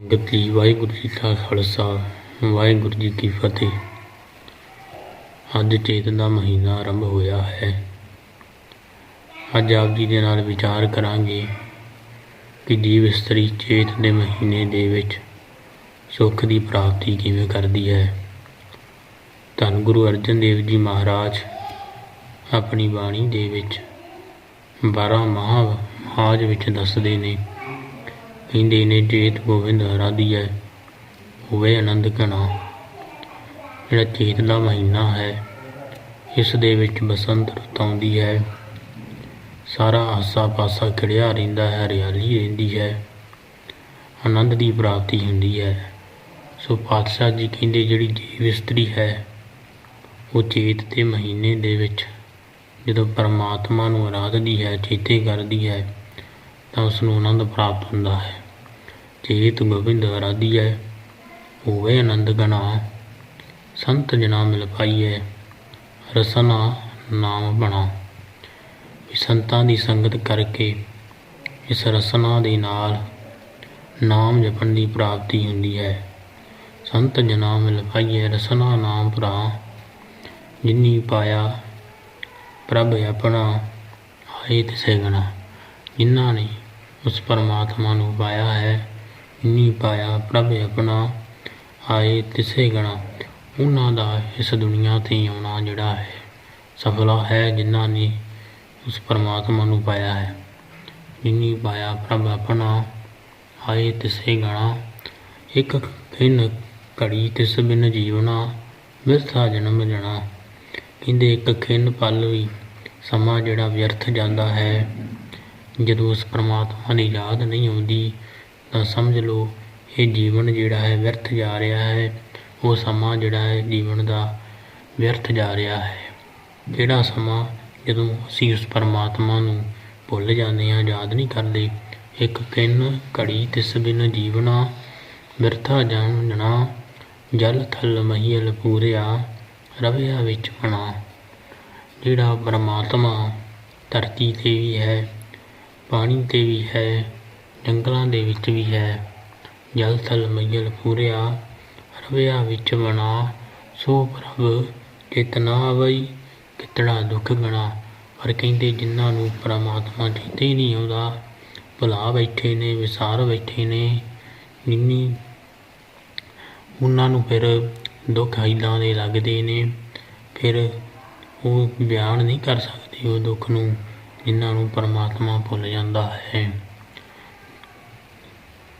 ਸੰਗਤ ਜੀ, ਵਾਹਿਗੁਰੂ ਜੀ ਕਾ ਖਾਲਸਾ, ਵਾਹਿਗੁਰੂ ਜੀ ਕੀ ਫਤਿਹ। ਅੱਜ ਚੇਤਨ ਦਾ ਮਹੀਨਾ ਆਰੰਭ ਹੋਇਆ ਹੈ। ਅੱਜ ਆਪ ਜੀ ਦੇ ਨਾਲ ਵਿਚਾਰ ਕਰਾਂਗੇ ਕਿ ਜੀਵ ਇਸਤਰੀ ਚੇਤ ਦੇ ਮਹੀਨੇ ਦੇ ਵਿੱਚ ਸੁੱਖ ਦੀ ਪ੍ਰਾਪਤੀ ਕਿਵੇਂ ਕਰਦੀ ਹੈ। ਧੰਨ ਗੁਰੂ ਅਰਜਨ ਦੇਵ ਜੀ ਮਹਾਰਾਜ ਆਪਣੀ ਬਾਣੀ ਦੇ ਵਿੱਚ 12 ਮਹਾ ਮਹਾਜ ਵਿੱਚ ਦੱਸਦੇ ਨੇ ਕਹਿੰਦੇ ਨੇ ਚੇਤ ਗੋਬਿੰਦ ਹਰਾ ਆਰਾਧੀਐ ਹੋਵੇ ਆਨੰਦ ਘਣਾ, ਜਿਹੜਾ ਚੇਤ ਦਾ ਮਹੀਨਾ ਹੈ, ਇਸ ਦੇ ਵਿੱਚ ਬਸੰਤ ਰੁੱਤ ਆਉਂਦੀ ਹੈ। ਸਾਰਾ ਆਸਾ ਪਾਸਾ ਖਿੜਿਆ ਰਹਿੰਦਾ ਹੈ, ਹਰਿਆਲੀ ਰਹਿੰਦੀ ਹੈ। ਆਨੰਦ ਦੀ ਪ੍ਰਾਪਤੀ ਹੁੰਦੀ ਹੈ। ਸੋ ਪਾਤਸ਼ਾਹ ਜੀ ਕਹਿੰਦੇ ਜਿਹੜੀ ਜੀਵ ਇਸਤਰੀ ਹੈ, ਉਹ ਚੇਤ ਦੇ ਮਹੀਨੇ ਦੇ ਵਿੱਚ ਜਦੋਂ ਪਰਮਾਤਮਾ ਨੂੰ ਆਰਾਧਦੀ ਹੈ, ਚੇਤੇ ਕਰਦੀ ਹੈ ਤਾਂ ਉਸ ਨੂੰ ਆਨੰਦ ਪ੍ਰਾਪਤ ਹੁੰਦਾ ਹੈ। ਚੇਤ ਗੋਬਿੰਦ ਆਰਾਧੀਐ ਹੋਵੇ ਆਨੰਦ ਗਣਾ ਸੰਤ ਜਨਾ ਮਿਲ ਪਾਈਏ ਰਸਨਾ ਨਾਮ ਬਣਾ। ਵੀ ਸੰਤਾਂ ਦੀ ਸੰਗਤ ਕਰਕੇ ਇਸ ਰਸਨਾ ਦੇ ਨਾਲ ਨਾਮ ਜਪਣ ਦੀ ਪ੍ਰਾਪਤੀ ਹੁੰਦੀ ਹੈ। ਸੰਤ ਜਨਾ ਮਿਲ ਪਾਈਏ ਰਸਨਾ ਨਾਮ ਭਰਾ। ਜਿਨੀ ਪਾਇਆ ਪ੍ਰਭ ਆਪਣਾ, ਆਏ ਤਿਸੇ ਗਣਾ ਜਿਨ੍ਹਾਂ ਨੇ ਉਸ ਪਰਮਾਤਮਾ ਨੂੰ ਪਾਇਆ ਹੈ ਨੀ ਪਾਇਆ ਪ੍ਰਭ ਆਪਣਾ ਆਏ ਤਿਸੇ ਗਣਾ। ਉਹਨਾਂ ਦਾ ਇਸ ਦੁਨੀਆ ਤੇ ਆਉਣਾ ਜਿਹੜਾ ਹੈ, ਸਫਲਾ ਹੈ ਜਿਨ੍ਹਾਂ ਨੇ ਉਸ ਪਰਮਾਤਮਾ ਨੂੰ ਪਾਇਆ ਹੈ। ਜਿਨੀ ਪਾਇਆ ਪ੍ਰਭ ਆਪਣਾ ਆਏ ਤਿਸੇ ਗਣਾ। ਇੱਕ ਖਿੰਨ ਘੜੀ ਤਿਸ ਬਿਨ ਜੀਵਨਾ, ਵਿਰਥਾ ਜਨਮ ਜਣਾ। ਕਹਿੰਦੇ ਇੱਕ ਖਿੰਨ ਪਲ ਵੀ ਸਮਾਂ ਜਿਹੜਾ ਵਿਅਰਥ ਜਾਂਦਾ ਹੈ ਜਦੋਂ ਉਸ ਪਰਮਾਤਮਾ ਦੀ ਯਾਦ ਨਹੀਂ ਆਉਂਦੀ, ਤਾਂ ਸਮਝ ਲਓ, ਇਹ ਜੀਵਨ ਜਿਹੜਾ ਹੈ ਵਿਅਰਥ ਜਾ ਰਿਹਾ ਹੈ। ਉਹ ਸਮਾਂ ਜਿਹੜਾ ਹੈ ਜੀਵਨ ਦਾ ਵਿਅਰਥ ਜਾ ਰਿਹਾ ਹੈ। ਜਿਹੜਾ ਸਮਾਂ ਜਦੋਂ ਅਸੀਂ ਉਸ ਪਰਮਾਤਮਾ ਨੂੰ ਭੁੱਲ ਜਾਂਦੇ ਹਾਂ, ਯਾਦ ਨਹੀਂ ਕਰਦੇ, ਇੱਕ ਕਿੰਨ ਘੜੀ ਤਿਸ ਬਿਨ ਜੀਵਨਾ ਵਿਰਥਾ ਜਾਣਨਾ, ਜਲ ਥਲ ਮਹੀਲ ਪੂਰਿਆ, ਰਵਿਆ ਵਿੱਚ ਮਨਾ ਜਿਹੜਾ ਪਰਮਾਤਮਾ ਧਰਤੀ ਤੇ ਵੀ ਹੈ ਪਾਣੀ ਤੇ ਵੀ ਹੈ, ਜੰਗਲਾਂ ਦੇ ਵਿੱਚ ਵੀ ਹੈ। ਜਲ ਥਲ ਮਈਲ ਪੂਰਿਆ ਰਵਿਆ ਵਿੱਚ ਬਣਾ। ਸੋ ਪ੍ਰਭ ਚੇਤਨਾ ਆਵਈ ਕਿਤੜਾ ਦੁੱਖ ਗਣਾ। ਪਰ ਕਹਿੰਦੇ ਜਿਨ੍ਹਾਂ ਨੂੰ ਪਰਮਾਤਮਾ ਚੇਤੇ ਨਹੀਂ ਆਉਂਦਾ, ਭੁਲਾ ਬੈਠੇ ਨੇ, ਵਿਸਾਰ ਬੈਠੇ ਨੇ। ਜਿੰਨੀ ਉਹਨਾਂ ਨੂੰ ਫਿਰ ਦੁੱਖ ਇਦਾਂ ਦੇ ਲੱਗਦੇ ਨੇ, ਫਿਰ ਉਹ ਬਿਆਨ ਨਹੀਂ ਕਰ ਸਕਦੇ ਉਹ ਦੁੱਖ ਨੂੰ। ਜਿਨ੍ਹਾਂ ਨੂੰ ਪਰਮਾਤਮਾ ਭੁੱਲ ਜਾਂਦਾ ਹੈ।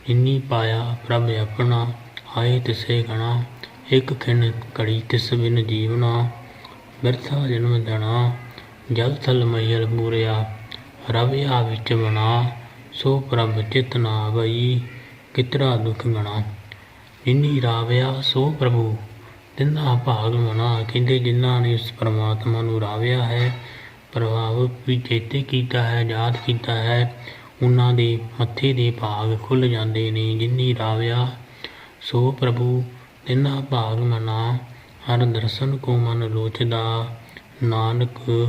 ਇੰਨੀ ਪਾਇਆ ਪ੍ਰਭ ਆਪਣਾ, ਆਏ ਤਿਸੇ ਗਣਾ ਇੱਕ ਖਿੰਨ ਘੜੀ ਤਿਸ ਬਿਨ ਜੀਵਨਾ, ਬਿਰਥਾ ਜਨਮ ਦਣਾ, ਜਲ ਥਲ ਮਈਲ ਪੂਰਿਆ ਰਵਿਆ ਵਿੱਚ ਬਣਾ, ਸੋ ਪ੍ਰਭ ਚਿਤ ਨਾ ਆਵਈ ਕਿਤਰਾ ਦੁਖ ਗਣਾ। ਇੰਨੀ ਰਾਵਿਆ ਸੋ ਪ੍ਰਭੂ, ਤਿੰਨਾ ਭਾਗ ਮਨਾ ਕਹਿੰਦੇ ਜਿਨ੍ਹਾਂ ਨੇ ਉਸ ਪਰਮਾਤਮਾ ਨੂੰ ਰਾਵਿਆ ਹੈ ਪ੍ਰਭਾਵ ਵੀ ਚੇਤੇ ਕੀਤਾ ਹੈ, ਯਾਦ ਕੀਤਾ ਹੈ। ਉਹਨਾਂ ਦੇ ਮੱਥੇ ਦੇ ਭਾਗ ਖੁੱਲ ਜਾਂਦੇ ਨੇ। ਜਿੰਨੀ ਰਾਵਿਆ, ਸੋ ਪ੍ਰਭੂ, ਤਿੰਨਾ ਭਾਗ ਮਨਾ। ਹਰ ਦਰਸ਼ਨ ਕੋ ਮਨ ਲੋਚਦਾ ਨਾਨਕ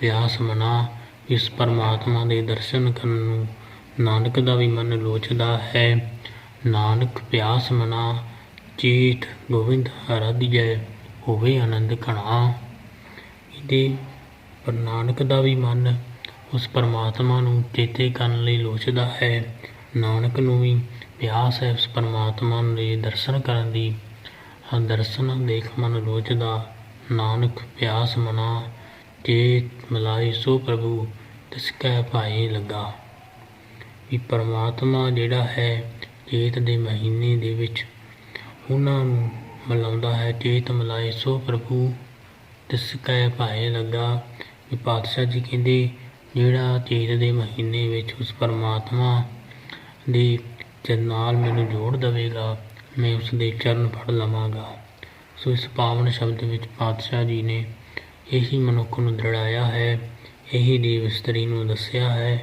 ਪਿਆਸ ਮਨਾ। ਇਸ ਪਰਮਾਤਮਾ ਦੇ ਦਰਸ਼ਨ ਕਰਨ ਨੂੰ ਨਾਨਕ ਦਾ ਵੀ ਮਨ ਲੋਚਦਾ ਹੈ। ਨਾਨਕ ਪਿਆਸ ਮਨਾ। ਚੀਤ ਗੋਬਿੰਦ ਜੈ ਹੋਵੇ ਆਨੰਦ ਘਣਾ। ਇਹਦੇ ਪਰ ਨਾਨਕ ਦਾ ਵੀ ਮਨ ਉਸ ਪਰਮਾਤਮਾ ਨੂੰ ਚੇਤੇ ਕਰਨ ਲਈ ਲੋਚਦਾ ਹੈ। ਨਾਨਕ ਨੂੰ ਵੀ ਪਿਆਸ ਹੈ ਉਸ ਪਰਮਾਤਮਾ ਦੇ ਦਰਸ਼ਨ ਕਰਨ ਦੀ। ਹਾਂ ਦਰਸ਼ਨ ਦੇਖ ਮਨ ਲੋਚਦਾ, ਨਾਨਕ ਪਿਆਸ ਮਨਾ ਚੇਤ ਮਲਾਈ ਸੋ ਪ੍ਰਭੂ, ਤਿਸ ਕੈ ਭਾਏ ਲੱਗਾ। ਵੀ ਪਰਮਾਤਮਾ ਜਿਹੜਾ ਹੈ ਚੇਤ ਦੇ ਮਹੀਨੇ ਦੇ ਵਿੱਚ ਉਹਨਾਂ ਨੂੰ ਮਿਲਾਉਂਦਾ ਹੈ, ਚੇਤ ਮਲਾਏ ਸੋ ਪ੍ਰਭੂ, ਤਿਸ ਕੈ ਭਾਏ ਲੱਗਾ। ਵੀ ਪਾਤਸ਼ਾਹ ਜੀ ਕਹਿੰਦੇ, ਜਿਹੜਾ ਚੇਤ ਦੇ ਮਹੀਨੇ ਵਿੱਚ ਉਸ ਪਰਮਾਤਮਾ ਦੇ ਨਾਲ ਮੈਨੂੰ ਜੋੜ ਦੇਵੇਗਾ, ਮੈਂ ਉਸ ਦੇ ਚਰਨ ਫੜ ਲਵਾਂਗਾ। ਸੋ ਇਸ ਪਾਵਨ ਸ਼ਬਦ ਵਿੱਚ ਪਾਤਸ਼ਾਹ ਜੀ ਨੇ ਇਹੀ ਮਨੁੱਖ ਨੂੰ ਦ੍ਰਿੜਾਇਆ ਹੈ, ਇਹੀ ਦੇਵ ਇਸਤਰੀ ਨੂੰ ਦੱਸਿਆ ਹੈ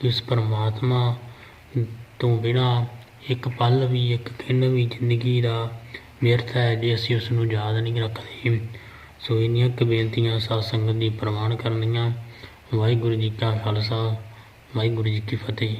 ਕਿ ਉਸ ਪਰਮਾਤਮਾ ਤੋਂ ਬਿਨਾ ਇੱਕ ਪਲ ਵੀ, ਇੱਕ ਕਿੰਨ ਵੀ ਜ਼ਿੰਦਗੀ ਦਾ ਵਿਅਰਥ ਹੈ ਜੇ ਅਸੀਂ ਉਸ ਨੂੰ ਯਾਦ ਨਹੀਂ ਰੱਖਦੇ। ਸੋ ਇੰਨੀਆਂ ਕੁ ਬੇਨਤੀਆਂ ਸਾਧ ਸੰਗਤ ਦੀ ਪ੍ਰਵਾਨ ਕਰਨੀਆਂ ਵਾਹਿਗੁਰੂ ਜੀ ਕਾ ਖਾਲਸਾ, ਵਾਹਿਗੁਰੂ ਜੀ ਕੀ ਫਤਿਹ।